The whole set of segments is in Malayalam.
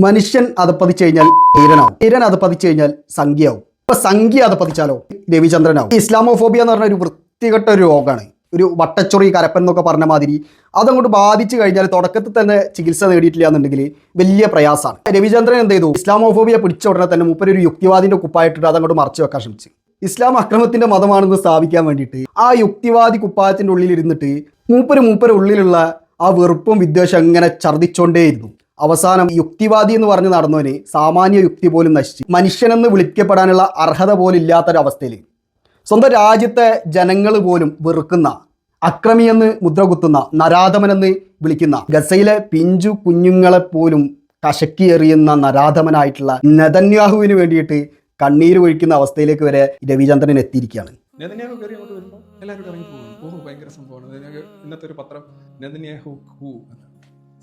മനുഷ്യൻ അത് പതിച്ചു കഴിഞ്ഞാൽ ധീരനാവും. ധീരൻ അതപ്പതിച്ചു കഴിഞ്ഞാൽ സംഖ്യയാവും. ഇപ്പൊ സംഖ്യ അത് പതിച്ചാലോ? രവിചന്ദ്രനാവും. ഇസ്ലാമോഫോബിയ എന്ന് പറഞ്ഞ ഒരു വൃത്തികെട്ട ഒരു രോഗമാണ് ഒരു വട്ടച്ചൊറി കരപ്പൻ എന്നൊക്കെ പറഞ്ഞ മാതിരി അതങ്ങോട്ട് ബാധിച്ചു കഴിഞ്ഞാൽ തുടക്കത്തിൽ തന്നെ ചികിത്സ നേടിയിട്ടില്ല എന്നുണ്ടെങ്കിൽ വലിയ പ്രയാസമാണ്. രവിചന്ദ്രൻ എന്ത് ചെയ്തു? ഇസ്ലാമോഫോബിയ പിടിച്ച ഉടനെ തന്നെ മുപ്പര് ഒരു യുക്തിവാദിന്റെ കുപ്പായിട്ടിട്ട് അതങ്ങോട്ട് മറച്ചു വെക്കാൻ ശ്രമിച്ചു. ഇസ്ലാം അക്രമത്തിന്റെ മതമാണെന്ന് സ്ഥാപിക്കാൻ വേണ്ടിയിട്ട് ആ യുക്തിവാദി കുപ്പായത്തിന്റെ ഉള്ളിൽ ഇരുന്നിട്ട് മൂപ്പര് മൂപ്പര് ഉള്ളിലുള്ള ആ വെറുപ്പും വിദ്വേഷം ഇങ്ങനെ ഛർദ്ദിച്ചോണ്ടേയിരുന്നു അവസാനം യുക്തിവാദി എന്ന് പറഞ്ഞ് നടന്നവന് സാമാന്യ യുക്തി പോലും നശിച്ചു. മനുഷ്യനെന്ന് വിളിക്കപ്പെടാനുള്ള അർഹത പോലും ഇല്ലാത്തൊരവസ്ഥയിൽ. സ്വന്തം രാജ്യത്തെ ജനങ്ങൾ പോലും വെറുക്കുന്ന അക്രമിയെന്ന് മുദ്രകുത്തുന്ന നരാധമനെന്ന് വിളിക്കുന്ന ഗസയിലെ പിഞ്ചു കുഞ്ഞുങ്ങളെ പോലും കശക്കി എറിയുന്ന നരാധമനായിട്ടുള്ള നെതന്യാഹുവിന് വേണ്ടിയിട്ട് കണ്ണീര് ഒഴിക്കുന്ന അവസ്ഥയിലേക്ക് വരെ രവിചന്ദ്രൻ എത്തിയിരിക്കുകയാണ്. അങ്ങോട്ട് വരുമ്പോൾ പോകും. സംഭവമാണ്. ഇന്നത്തെ ഒരു പത്രം.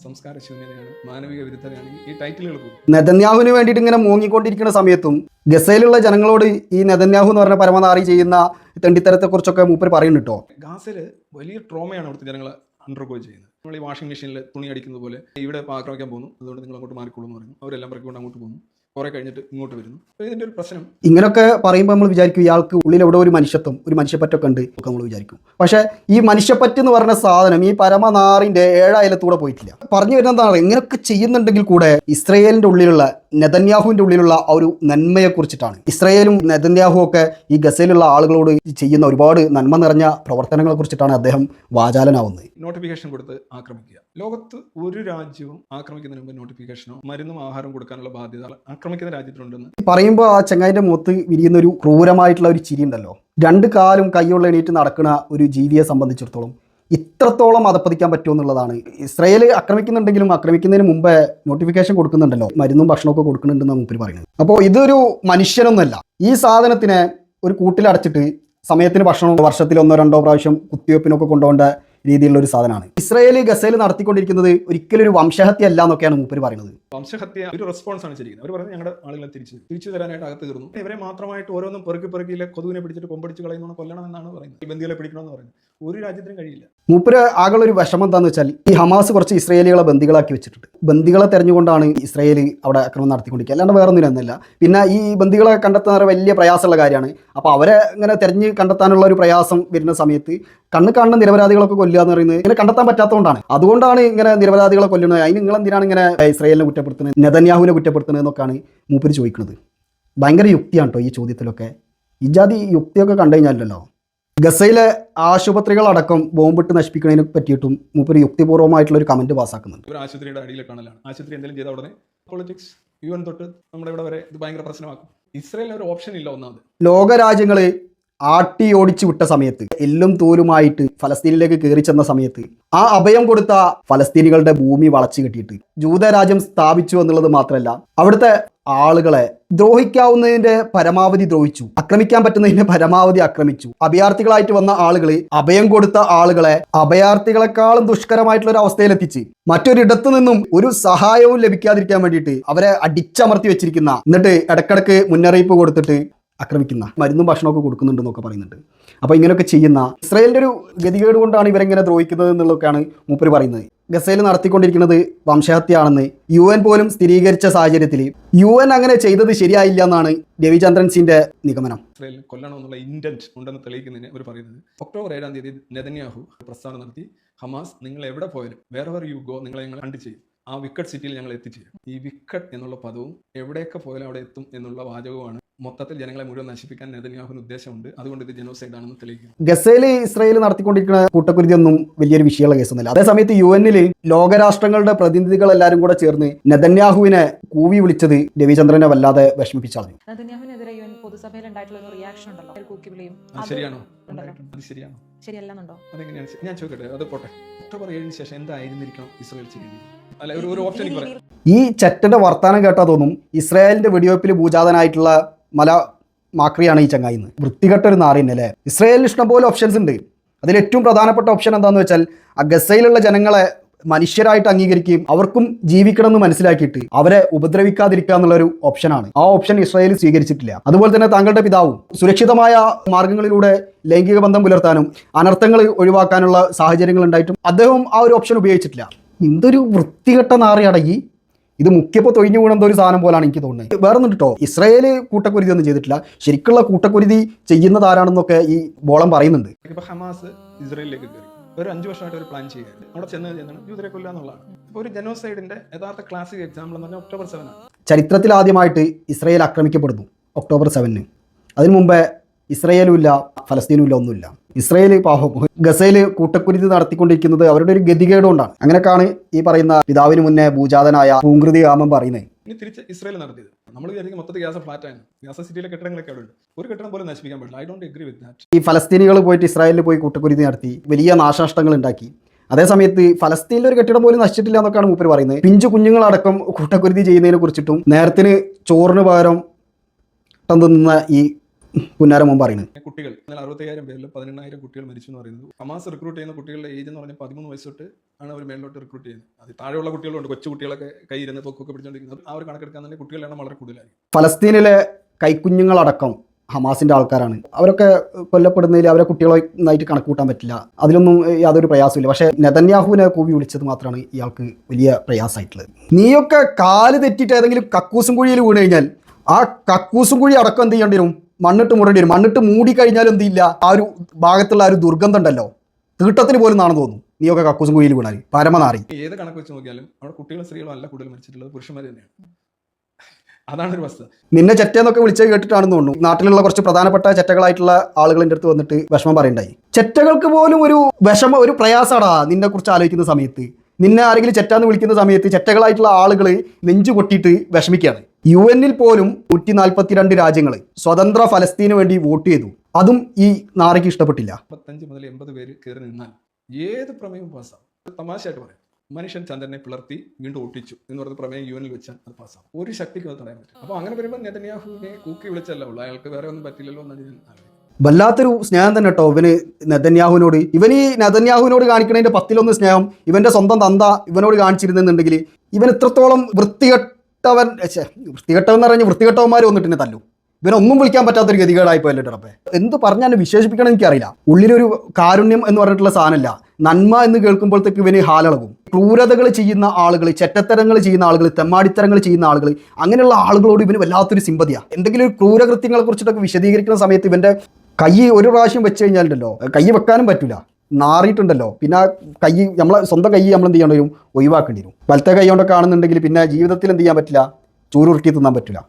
സംസ്കാര ശൂന്യതയാണ് മാനവിക വിരുദ്ധതയാണ് ഈ ടൈറ്റിലുകൾ നെതന്യാഹുവിന് വേണ്ടിയിട്ട് ഇങ്ങനെ മൂങ്ങിക്കൊണ്ടിരിക്കുന്ന സമയത്തും ഗസയിലുള്ള ജനങ്ങളോട് ഈ നെതന്യാഹു എന്ന് പറഞ്ഞ പരമനാറി ചെയ്യുന്ന തെണ്ടിത്തരത്തെക്കുറിച്ചൊക്കെ മൂപ്പർ പറയുന്നുണ്ട്? കേട്ടോ ഗാസയിൽ വലിയ ട്രോമയാണ് അവിടുത്തെ ജനങ്ങൾ അണ്ടർഗോ ചെയ്യുന്നത്. നമ്മൾ ഈ വാഷിംഗ് മെഷീനിൽ തുണി അടിക്കുന്നത് പോലെ ഇവിടെ ആക്രമിക്കാൻ പോകുന്നു. അതുകൊണ്ട് നിങ്ങൾ അങ്ങോട്ട് മാറിക്കോളൂ എന്ന് പറഞ്ഞു. അവരെല്ലാം പറക്കൊണ്ട് അങ്ങോട്ട് പോകുന്നു. കുറെ കഴിഞ്ഞിട്ട് ഇങ്ങോട്ട് വരുന്നു. ഇതിന്റെ ഒരു പ്രശ്നം ഇങ്ങനെയൊക്കെ പറയുമ്പോൾ നമ്മൾ വിചാരിക്കും ഇയാൾക്ക് ഉള്ളിൽ എവിടെ ഒരു മനുഷ്യത്വം ഒരു മനുഷ്യപ്പറ്റൊക്കെ ഉണ്ട് ഒക്കെ നമ്മൾ വിചാരിക്കും. പക്ഷേ ഈ മനുഷ്യപ്പറ്റ് എന്ന് പറഞ്ഞ സാധനം ഈ പരമനാറിന്റെ ഏഴായാലത്തൂടെ പോയിട്ടില്ല. പറഞ്ഞു വരുന്നതാണ് ഇങ്ങനെയൊക്കെ ചെയ്യുന്നുണ്ടെങ്കിൽ കൂടെ ഇസ്രയേലിന്റെ ഉള്ളിലുള്ള നെതന്യാഹുവിന്റെ ഉള്ളിലുള്ള ആ ഒരു നന്മയെ കുറിച്ചിട്ടാണ്. ഇസ്രയേലും നെതന്യാഹു ഒക്കെ ഈ ഗസയിലുള്ള ആളുകളോട് ചെയ്യുന്ന ഒരുപാട് നന്മ നിറഞ്ഞ പ്രവർത്തനങ്ങളെ കുറിച്ചിട്ടാണ് അദ്ദേഹം വാചാലനാവുന്നത്. നോട്ടിഫിക്കേഷൻ കൊടുത്ത് ആക്രമിക്കുക. ലോകത്ത് ഒരു രാജ്യവും ആക്രമിക്കുന്നതിന് മുമ്പ് നോട്ടിഫിക്കേഷനോ മരുന്നും ആഹാരം കൊടുക്കാനുള്ള ബാധ്യത ആക്രമിക്കുന്ന രാജ്യത്തിലുണ്ടെന്ന്. പറയുമ്പോൾ ആ ചെങ്ങായിന്റെ മുഖത്ത് വിരിയുന്ന ഒരു ക്രൂരമായിട്ടുള്ള ഒരു ചിരി ഉണ്ടല്ലോ. രണ്ട് കാലും കൈയുള്ള എണീറ്റ് നടക്കുന്ന ഒരു ജീവിയെ സംബന്ധിച്ചിടത്തോളം ഇത്രത്തോളം അതപ്പതിക്കാൻ പറ്റുമെന്നുള്ളതാണ്. ഇസ്രയേൽ ആക്രമിക്കുന്നുണ്ടെങ്കിലും ആക്രമിക്കുന്നതിന് മുമ്പേ നോട്ടിഫിക്കേഷൻ കൊടുക്കുന്നുണ്ടല്ലോ. മരുന്നും ഭക്ഷണമൊക്കെ കൊടുക്കുന്നുണ്ടെന്ന് മുമ്പിൽ പറയുന്നത്. അപ്പോൾ ഇതൊരു മനുഷ്യനൊന്നുമല്ല. ഈ സാധനത്തിനെ ഒരു കൂട്ടിലടച്ചിട്ട് സമയത്തിന് ഭക്ഷണം വർഷത്തിൽ ഒന്നോ രണ്ടോ പ്രാവശ്യം കുത്തിവെപ്പിനൊക്കെ കൊണ്ടുപോകേണ്ട രീതിയിലുള്ള ഒരു സാധനമാണ്. ഇസ്രായേൽ ഗസയിൽ നടത്തിക്കൊണ്ടിരിക്കുന്നത് ഒരിക്കലും ഒരു വംശഹത്യ അല്ല എന്നൊക്കെയാണ് മൂപ്പര് പറയുന്നത്. വംശഹത്യ ഒരു റെസ്പോൺസ് ആണ് ശരിക്കുന്നത് അവർ പറഞ്ഞത് ഞങ്ങളുടെ ആളുകളെ തിരിച്ചു തിരിച്ചു തരാനായിട്ട് അകത്ത് കയറുന്നു. ഇവരെ മാത്രമായിട്ട് ഓരോന്നും പെറുക്കി പെറുക്കിയില്ല കൊതുവിനെ പിടിച്ചിട്ട് കൊമ്പടിച്ച് കളയുന്നു കൊല്ലണം എന്നാണ് പറയുന്നത്. ബന്ധികളെ പിടിക്കണമെന്ന് പറയുന്നത്. ഒരു രാജ്യത്തിനും കഴിയില്ല. മൂപ്പര് ആകെ ഒരു വിഷമം എന്താന്ന് വെച്ചാൽ ഈ ഹമാസ് കുറച്ച് ഇസ്രയേലികളെ ബന്ധികളാക്കി വെച്ചിട്ടുണ്ട്. ബന്ദികളെ തെരഞ്ഞുകൊണ്ടാണ് ഇസ്രയേൽ അവിടെ അക്രമം നടത്തിക്കൊണ്ടിരിക്കുക. അല്ലാണ്ട് വേറെ ഒന്നിനും എന്നല്ല പിന്നെ ഈ ബന്ധികളെ കണ്ടെത്താൻ വലിയ പ്രയാസമുള്ള കാര്യമാണ്. അപ്പോൾ അവരെ ഇങ്ങനെ തെരഞ്ഞ് കണ്ടെത്താനുള്ള ഒരു പ്രയാസം വരുന്ന സമയത്ത് കണ്ണ് കാണുന്ന നിരപരാധികളൊക്കെ കൊല്ലുക എന്ന് പറയുന്നത് ഇങ്ങനെ കണ്ടെത്താൻ പറ്റാത്തതുകൊണ്ടാണ്. അതുകൊണ്ടാണ് ഇങ്ങനെ നിരപരാധികളെ കൊല്ലുന്നത്. അതിന് നിങ്ങൾ എന്തിനാണ് ഇങ്ങനെ ഇസ്രയേലിനെ കുറ്റപ്പെടുത്തുന്നത്? നെതന്യാഹുവിനെ കുറ്റപ്പെടുത്തുന്നത് എന്നൊക്കെയാണ് മൂപ്പര് ചോദിക്കുന്നത്. ഭയങ്കര യുക്തിയാണ് കേട്ടോ ഈ ചോദ്യത്തിലൊക്കെ. ഇജാതി യുക്തിയൊക്കെ കണ്ടു കഴിഞ്ഞാലല്ലോ ഗസയിലെ ആശുപത്രികളടക്കം ബോംബിട്ട് നശിപ്പിക്കുന്നതിനെ പറ്റിയിട്ടും മൂപ്പര് യുക്തിപൂർവമായിട്ടുള്ള ഒരു കമന്റ് പാസ്സാക്കുന്നുണ്ട് ഒരു ആശുപത്രിയുടെ അടിയിൽ കാണലാണ്. ആശുപത്രി എന്തെങ്കിലും ചെയ്ത ഉടനെ പൊളിറ്റിക്സ് യു എൻ തൊട്ട് നമ്മുടെ ഇവിടെ വരെ ഇത് ഭയങ്കര പ്രശ്നമാക്കും. ഇസ്രയേലിന് ഒരു ഓപ്ഷൻ ഇല്ല ഒന്നാമത്. ലോകരാജ്യങ്ങൾ ആട്ടി ഓടിച്ചു വിട്ട സമയത്ത് എല്ലും തോലുമായിട്ട് ഫലസ്തീനിലേക്ക് കയറി ചെന്ന സമയത്ത് ആ അഭയം കൊടുത്ത ഫലസ്തീനികളുടെ ഭൂമി വളച്ചു കെട്ടിയിട്ട് ജൂതരാജ്യം സ്ഥാപിച്ചു എന്നുള്ളത് മാത്രമല്ല അവിടുത്തെ ആളുകളെ ദ്രോഹിക്കാവുന്നതിന്റെ പരമാവധി ദ്രോഹിച്ചു ആക്രമിക്കാൻ പറ്റുന്നതിന്റെ പരമാവധി ആക്രമിച്ചു. അഭയാർത്ഥികളായിട്ട് വന്ന ആളുകൾ അഭയം കൊടുത്ത ആളുകളെ അഭയാർത്ഥികളെക്കാളും ദുഷ്കരമായിട്ടുള്ള ഒരു അവസ്ഥയിലെത്തിച്ച് മറ്റൊരിടത്തു നിന്നും ഒരു സഹായവും ലഭിക്കാതിരിക്കാൻ വേണ്ടിയിട്ട് അവരെ അടിച്ചമർത്തി വെച്ചിരിക്കുന്ന എന്നിട്ട് ഇടക്കിടക്ക് മുന്നറിയിപ്പ് കൊടുത്തിട്ട് ആക്രമിക്കുന്ന മരുന്നും ഭക്ഷണമൊക്കെ കൊടുക്കുന്നുണ്ടെന്നൊക്കെ പറയുന്നുണ്ട്. അപ്പോൾ ഇങ്ങനെയൊക്കെ ചെയ്യുന്ന ഇസ്രയേലിന്റെ ഒരു ഗതികേട് കൊണ്ടാണ് ഇവരെങ്ങനെ ദ്രോഹിക്കുന്നത് എന്നുള്ളതൊക്കെയാണ് മൂപ്പര് പറയുന്നത്. ഗസയിൽ നടത്തിക്കൊണ്ടിരിക്കുന്നത് വംശഹത്യയാണെന്ന് യു എൻ പോലും സ്ഥിരീകരിച്ച സാഹചര്യത്തിൽ യു എൻ അങ്ങനെ ചെയ്തത് ശരിയായില്ല എന്നാണ് രവിചന്ദ്രൻ സിന്റെ നിഗമനം. ഇസ്രയേലിന് കൊല്ലണമെന്നുള്ള ഇന്റന്റ് ഉണ്ടെന്ന് തെളിയിക്കുന്നതിന് അവർ പറയുന്നത്. ഒക്ടോബർ ഏഴാം തീയതി നെതന്യാഹു പ്രസ്താവന നടത്തി ഹമാസ് നിങ്ങൾ എവിടെ പോയാലും വേറെ യു ഗോ നിങ്ങളെ ഞങ്ങൾ കണ്ടു ചെയ്യും. ആ വിക്കറ്റ് സിറ്റിയിൽ ഞങ്ങൾ എത്തിച്ചേരും. ഈ വിക്കറ്റ് എന്നുള്ള പദവും എവിടെയൊക്കെ പോയാലും അവിടെ എത്തും എന്നുള്ള വാചകവുമാണ് മൊത്തത്തിൽ ജനങ്ങളെ മുഴുവൻ നശിപ്പിക്കാൻ നെതന്യാഹുവിന് ഉദ്ദേശമുണ്ട്. അതുകൊണ്ട് ഇത് ജനോസൈഡ് ആണെന്ന് തെളിയിക്കുന്നു. ഗസയിൽ ഇസ്രയേൽ നടത്തിക്കൊണ്ടിരിക്കുന്ന കൂട്ടക്കുരുതിയൊന്നും വലിയൊരു വിഷയമുള്ള കേസൊന്നുമില്ല. അതേസമയത്ത് യു എന്നിൽ ലോകരാഷ്ട്രങ്ങളുടെ പ്രതിനിധികൾ എല്ലാവരും കൂടെ ചേർന്ന് നെതന്യാഹുവിനെ കൂവി വിളിച്ചത് രവിചന്ദ്രനെ വല്ലാതെ വിഷമിപ്പിച്ചളഞ്ഞു നെതന്യാഹുവിനെതിരെ യു എൻ പൊതുസഭയിൽ ഉണ്ടായിട്ടുള്ള ഒരു റിയാക്ഷൻ ഉണ്ടല്ലോ? കൂക്കി ശരിയാണോ. അത് ശരിയാണോ? ശരിയല്ലെന്നുണ്ടോ? അതെങ്ങനെയാണ്? ശ- ഞാൻ ചോദിക്കട്ടെ അത് പോട്ടെ. ഒക്ടോബർ ഏഴിന് ശേഷം എന്തായിരുന്നിരിക്കണം ഇസ്രായേൽ ചെയ്യുന്നത് അല്ല ഒരു ഓപ്ഷൻ ഈ ചെറ്റന്റെ വർത്താനം കേട്ടാ തോന്നും ഇസ്രായേലിന്റെ വെടിവെപ്പിൽ ഭൂജാതനായിട്ടുള്ള മല മാക്രിയാണ് ഈ ചങ്ങായി ചങ്ങായിന്ന് വൃത്തികെട്ട ഒരു നാറിന് അല്ലേ? ഇസ്രയേലിന് ഇഷ്ടംപോലെ ഓപ്ഷൻസ് ഉണ്ട്. അതിൽ ഏറ്റവും പ്രധാനപ്പെട്ട ഓപ്ഷൻ എന്താണെന്ന് വെച്ചാൽ ആ ഗസയിലുള്ള ജനങ്ങളെ മനുഷ്യരായിട്ട് അംഗീകരിക്കുകയും അവർക്കും ജീവിക്കണം എന്ന് മനസ്സിലാക്കിയിട്ട് അവരെ ഉപദ്രവിക്കാതിരിക്കുക എന്നുള്ള ഒരു ഓപ്ഷനാണ് ആ ഓപ്ഷൻ ഇസ്രായേൽ സ്വീകരിച്ചിട്ടില്ല. അതുപോലെ തന്നെ താങ്കളുടെ പിതാവും സുരക്ഷിതമായ മാർഗങ്ങളിലൂടെ ലൈംഗിക ബന്ധം പുലർത്താനും അനർത്ഥങ്ങൾ ഒഴിവാക്കാനുള്ള സാഹചര്യങ്ങൾ ഉണ്ടായിട്ടും അദ്ദേഹം ആ ഒരു ഓപ്ഷൻ ഉപയോഗിച്ചിട്ടില്ല. എന്തൊരു വൃത്തികെട്ട നാറിയടങ്ങി ഇത് മുഖ്യപ്പോ തൊഴിഞ്ഞു വീണെന്തോ ഒരു സാധനം പോലാണ് എനിക്ക് തോന്നുന്നത്. വേറെ ഒന്നും കേട്ടോ ഇസ്രായേൽ കൂട്ടക്കുരുതി ഒന്നും ചെയ്തിട്ടില്ല. ശരിക്കുള്ള കൂട്ടക്കുരുതി ചെയ്യുന്നത് ആരാണെന്നൊക്കെ ഈ ബോളം പറയുന്നുണ്ട്. ഇപ്പൊ ഹമാസ് ഇസ്രയേലിലേക്ക് കയറി. ഒരു അഞ്ച് വർഷമായിട്ട് ഒരു പ്ലാൻ ചെയ്യുന്നത് അവിടെ ചെന്ന് ചെയ്യുന്നതാണ് യൂതരെ കൊല്ല എന്നുള്ളതാണ്. ഒരു ജനോസൈഡിന്റെ യഥാർത്ഥ ക്ലാസിക് എക്സാമ്പിൾ എന്ന് പറഞ്ഞാൽ ഒക്ടോബർ സെവൻ ചരിത്രത്തിൽ ആദ്യമായിട്ട് ഇസ്രായേൽ ആക്രമിക്കപ്പെടുന്നു. ഒക്ടോബർ സെവനിന് അതിനു മുമ്പേ ഇസ്രായേലും ഇല്ല ഫലസ്തീനും ഇല്ല ഒന്നുമില്ല. ഇസ്രായേൽ പാഹോ ഗസയിൽ കൂട്ടക്കുരുതി നടത്തിക്കൊണ്ടിരിക്കുന്നത് അവരുടെ ഒരു ഗതികേടുകൊണ്ടാണ്. അങ്ങനെയൊക്കെയാണ് ഈ പറയുന്ന പിതാവിന് മുന്നേ ഭൂജാതനായ പൂങ്കൃതി കാമം പറയുന്നത്. ഇനി തിരിച്ച് ഇസ്രയേൽ നടത്തിയത്. നമ്മൾ വിചാരിക്കും മൊത്തത്തിൽ ഗ്യാസ ഫ്ലാറ്റ് ആണ്. ഗ്യാസ സിറ്റിയിലെ കെട്ടിടങ്ങളൊക്കെ അവിടെ ഉണ്ട്. ഒരു കെട്ടിടം പോലും നശിപ്പിക്കാൻ പറ്റില്ല. I don't agree with that ഈ ഫലസ്തീനികൾ പോയിട്ട് ഇസ്രായേലിൽ പോയി കൂട്ടക്കുരുതി നടത്തി വലിയ നാശനഷ്ടങ്ങൾ ഉണ്ടാക്കി. അതേസമയത്ത് ഫലസ്തീനിൽ ഒരു കെട്ടിടം പോലും നശിച്ചിട്ടില്ല എന്നൊക്കെയാണ് മൂപ്പർ പറയുന്നത്. പിഞ്ചു കുഞ്ഞുങ്ങളടക്കം കൂട്ടക്കുരുതി ചെയ്യുന്നതിനെ കുറിച്ചിട്ടും നേരത്തിന് ചോറിന് പകരം തിന്നുന്ന ഈ പുന്നാരം മുമ്പ് പറയുന്നത്. കുട്ടികൾ അറുപത്തയ്യായിരം പേരിൽ പതിനെണ്ണായിരം കുട്ടികൾ മരിച്ചു എന്ന് പറയുന്നത്. ഹമാസ് റിക്രൂട്ട് ചെയ്യുന്ന കുട്ടികളുടെ ഏജ് എന്ന് പറഞ്ഞാൽ പതിമൂന്ന് വയസ്സ് തൊട്ട് ആണ് അവർ മേളിലോട്ട് റിക്രൂട്ട് ചെയ്യുന്നത്. അത് താഴെയുള്ള കുട്ടികളുണ്ട് കൊച്ചു കുട്ടികളൊക്കെ കയ്യിരുന്ന് പൊക്കൊക്കെ പിടിച്ചുകൊണ്ടിരിക്കുന്നത് ആ ഒരു കണക്കെടുക്കാൻ തന്നെ കുട്ടികളുടെ എണ്ണം വളരെ കൂടുതലായി ഫലസ്തീനിലെ കൈക്കുഞ്ഞുങ്ങളടക്കം ഹമാസിന്റെ ആൾക്കാരാണ്. അവരൊക്കെ കൊല്ലപ്പെടുന്നതിൽ അവരെ കുട്ടികളെ നന്നായിട്ട് കണക്ക് കൂട്ടാൻ പറ്റില്ല. അതിലൊന്നും യാതൊരു പ്രയാസമില്ല പക്ഷേ നെതന്യാഹുവിനെ കൂവി വിളിച്ചത് മാത്രമാണ് ഇയാൾക്ക് വലിയ പ്രയാസമായിട്ടുള്ളത്. നീയൊക്കെ കാൽ തെറ്റിയിട്ട് ഏതെങ്കിലും കക്കൂസും കുഴിയിൽ വീണ് കഴിഞ്ഞാൽ ആ കക്കൂസും കുഴി അടക്കം എന്ത് ചെയ്യേണ്ടി വരും? മണ്ണിട്ട് മൂടേണ്ടി വരും. മണ്ണിട്ട് മൂടി കഴിഞ്ഞാൽ എന്ത് ഇല്ല ആ ഒരു ഭാഗത്തുള്ള ആ ഒരു ദുർഗന്ധം ഉണ്ടല്ലോ തീട്ടത്തിന് പോലും നാണെന്ന് തോന്നുന്നു നീയൊക്കെ കക്കൂസും കുയിൽ വീണാൽ പരമനാറി. ഏത് കണക്ക് വെച്ച് നോക്കിയാലും അവിടെ കുട്ടികളും സ്ത്രീകളും അല്ല കൂടുതൽ മരിച്ചിട്ടുള്ളത് പുരുഷന്മാർ തന്നെയാണ്. അതാണ് ഒരു വസ്തുത. നിന്നെ ചെറ്റെന്നൊക്കെ വിളിച്ചത് കേട്ടിട്ടാണെന്ന് തോന്നുന്നു. നാട്ടിലുള്ള കുറച്ച് പ്രധാനപ്പെട്ട ചെറ്റകളായിട്ടുള്ള ആളുകളുടെ അടുത്ത് വന്നിട്ട് വിഷമം പറയണ്ടായി ചെറ്റകൾക്ക് പോലും ഒരു വിഷമ ഒരു പ്രയാസമാടാ നിന്നെ കുറിച്ച് ആലോചിക്കുന്ന സമയത്ത്. നിന്നെ ആരെങ്കിലും ചെറ്റാന്ന് വിളിക്കുന്ന സമയത്ത് ചെറ്റകളായിട്ടുള്ള ആളുകൾ നെഞ്ചു പൊട്ടിയിട്ട് വിഷമിക്കുകയാണ്. യു എന്നിൽ പോലും നൂറ്റി നാൽപ്പത്തിരണ്ട് രാജ്യങ്ങൾ സ്വതന്ത്ര ഫലസ്തീന് വേണ്ടി വോട്ട് ചെയ്തു. അതും ഈ നാറയ്ക്ക് ഇഷ്ടപ്പെട്ടില്ല. മുപ്പത്തഞ്ച് മുതൽ എൺപത് പേര് കയറി നിന്നാൽ ഏത് പ്രമേയവും പാസ്സാവും. തമാശയായിട്ട് പറയാം. മനുഷ്യൻ ചന്ദ്രനെ പിളർത്തി വീണ്ടും ഒട്ടിച്ചു എന്ന് പറഞ്ഞ പ്രമേയം യു വെച്ചാൽ അത് പാസ്സാവും. ഒരു ശക്തിക്ക് അത് തടയാൻ പറ്റും അപ്പോൾ അങ്ങനെ വരുമ്പോൾ നെതന്യാഹുവിനെ കൂക്കി വിളിച്ചല്ല ഉള്ളൂ. അയാൾക്ക് വേറെ ഒന്നും പറ്റില്ലല്ലോ എന്നാണ് ഞാൻ വല്ലാത്തൊരു സ്നേഹം തന്നെ കേട്ടോ ഇവന് നെതന്യാഹുവിനോട്. ഇവൻ ഈ നെതന്യാഹുവിനോട് കാണിക്കുന്നതിന്റെ പത്തിലൊന്ന് സ്നേഹം ഇവന്റെ സ്വന്തം തന്ത ഇവനോട് കാണിച്ചിരുന്നെന്നുണ്ടെങ്കിൽ ഇവൻ ഇത്രത്തോളം വൃത്തികെട്ടവൻ വൃത്തികെട്ടവൻ എന്ന് പറഞ്ഞാൽ വൃത്തികെട്ടവന്മാർ വന്നിട്ട് എന്നെ തല്ലു. ഇവനൊന്നും വിളിക്കാൻ പറ്റാത്തൊരു ഗതികേടായി പോയല്ലോ റബ്ബേ. എന്ത് പറഞ്ഞാൽ വിശേഷിപ്പിക്കണം എനിക്കറിയില്ല. ഉള്ളിലൊരു കാരുണ്യം എന്ന് പറഞ്ഞിട്ടുള്ള സാധനമല്ല. നന്മ എന്ന് കേൾക്കുമ്പോഴത്തേക്ക് ഇവന് ഹാലളകും ക്രൂരതകൾ ചെയ്യുന്ന ആളുകൾ ചെറ്റത്തരങ്ങൾ ചെയ്യുന്ന ആളുകൾ തെമ്മാടിത്തരങ്ങൾ ചെയ്യുന്ന ആളുകൾ അങ്ങനെയുള്ള ആളുകളോട് ഇവന് വല്ലാത്തൊരു സിമ്പതിയാണ് എന്തെങ്കിലും ഒരു ക്രൂരകൃത്യങ്ങളെ കുറിച്ചിട്ടൊക്കെ വിശദീകരിക്കുന്ന സമയത്ത് ഇവന്റെ കൈ ഒരു പ്രാവശ്യം വെച്ച് കഴിഞ്ഞാലുണ്ടല്ലോ കൈ വെക്കാനും പറ്റില്ല നാറിയിട്ടുണ്ടല്ലോ. പിന്നെ കൈ നമ്മളെ സ്വന്തം കൈ നമ്മൾ എന്ത് ചെയ്യേണ്ടി വരും? ഒഴിവാക്കേണ്ടി വരും. വലത്തെ കൈ കൊണ്ടൊക്കെ ആണെന്നുണ്ടെങ്കിൽ പിന്നെ ജീവിതത്തിൽ എന്ത് ചെയ്യാൻ പറ്റില്ല? ചൂരുരുട്ടി തിന്നാൻ പറ്റില്ല.